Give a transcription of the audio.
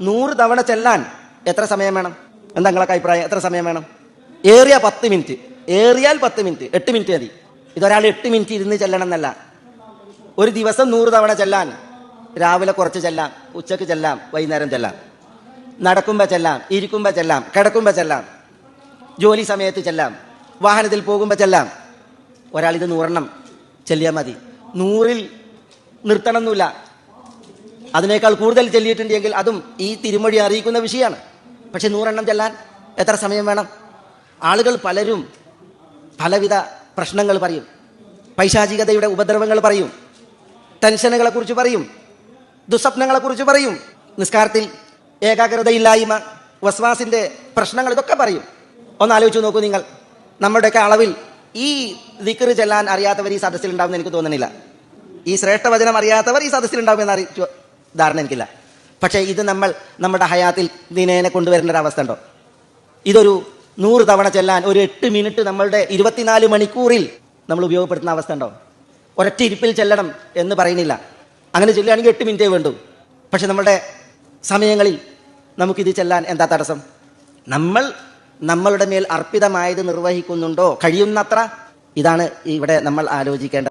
നൂറ് തവണ ചെല്ലാൻ എത്ര സമയം വേണം? എന്താ നിങ്ങളൊക്കെ അഭിപ്രായം? എത്ര സമയം വേണം? ഏറിയ പത്ത് മിനിറ്റ്. ഏറിയാൽ പത്ത് മിനിറ്റ്. എട്ട് മിനിറ്റ് മതി. ഇതൊരാൾ എട്ട് മിനിറ്റ് ഇരുന്ന് ചെല്ലണം എന്നല്ല. ഒരു ദിവസം നൂറ് തവണ ചെല്ലാൻ രാവിലെ കുറച്ച് ചെല്ലാം ഉച്ചയ്ക്ക് ചെല്ലാം വൈകുന്നേരം ചെല്ലാം. നടക്കുമ്പോൾ ചെല്ലാം ഇരിക്കുമ്പോൾ ചെല്ലാം കിടക്കുമ്പോൾ ചെല്ലാം ജോലി സമയത്ത് ചെല്ലാം വാഹനത്തിൽ പോകുമ്പോൾ ചെല്ലാം. ഒരാൾ ഇത് നൂറെണ്ണം ചെല്ലിയാൽ മതി. നൂറിൽ നിർത്തണമെന്നില്ല അതിനേക്കാൾ കൂടുതൽ ചെല്ലിയിട്ടുണ്ടെങ്കിൽ അതും ഈ തിരുമൊഴി അറിയിക്കുന്ന വിഷയമാണ്. പക്ഷെ നൂറെണ്ണം ചെല്ലാൻ എത്ര സമയം വേണം? ആളുകൾ പലരും പലവിധ പ്രശ്നങ്ങൾ പറയും. പൈശാചികതയുടെ ഉപദ്രവങ്ങൾ പറയും. ടെൻഷനുകളെ കുറിച്ച് പറയും. ദുസ്വപ്നങ്ങളെ കുറിച്ച് പറയും. നിസ്കാരത്തിൽ ഏകാഗ്രതയില്ലായ്മ വസ്വാസിന്റെ പ്രശ്നങ്ങൾ ഇതൊക്കെ പറയും. ഒന്ന് ആലോചിച്ച് നോക്കൂ നിങ്ങൾ. നമ്മുടെയൊക്കെ അളവിൽ ഈ ദിക്കറ് ചെല്ലാൻ അറിയാത്തവർ ഈ സദസ്സിൽ ഉണ്ടാവുമെന്ന് എനിക്ക് തോന്നുന്നില്ല. ഈ ശ്രേഷ്ഠവചനം അറിയാത്തവർ ഈ സദസ്സിൽ ഉണ്ടാവുമെന്ന് അറിയിച്ചു ധാരണ എനിക്കില്ല പക്ഷേ ഇത് നമ്മൾ നമ്മുടെ ഹയാത്തിൽ ദിനേനെ കൊണ്ടുവരേണ്ട ഒരു അവസ്ഥ ഉണ്ടോ ഇതൊരു നൂറ് തവണ ചെല്ലാൻ ഒരു എട്ട് മിനിറ്റ് നമ്മളുടെ ഇരുപത്തിനാല് മണിക്കൂറിൽ നമ്മൾ ഉപയോഗപ്പെടുത്തുന്ന അവസ്ഥ ഉണ്ടോ ഒരൊറ്റ ഇരിപ്പിൽ ചെല്ലണം എന്ന് പറയുന്നില്ല. അങ്ങനെ ചെല്ലുകയാണെങ്കിൽ എട്ട് മിനിറ്റേ വേണ്ടൂ. പക്ഷെ നമ്മുടെ സമയങ്ങളിൽ നമുക്കിത് ചെല്ലാൻ എന്താ തടസ്സം? നമ്മൾ നമ്മളുടെ മേൽ അർപ്പിതമായത് നിർവഹിക്കുന്നുണ്ടോ? കഴിയുന്നത്ര ഇതാണ് ഇവിടെ നമ്മൾ ആലോചിക്കേണ്ടത്.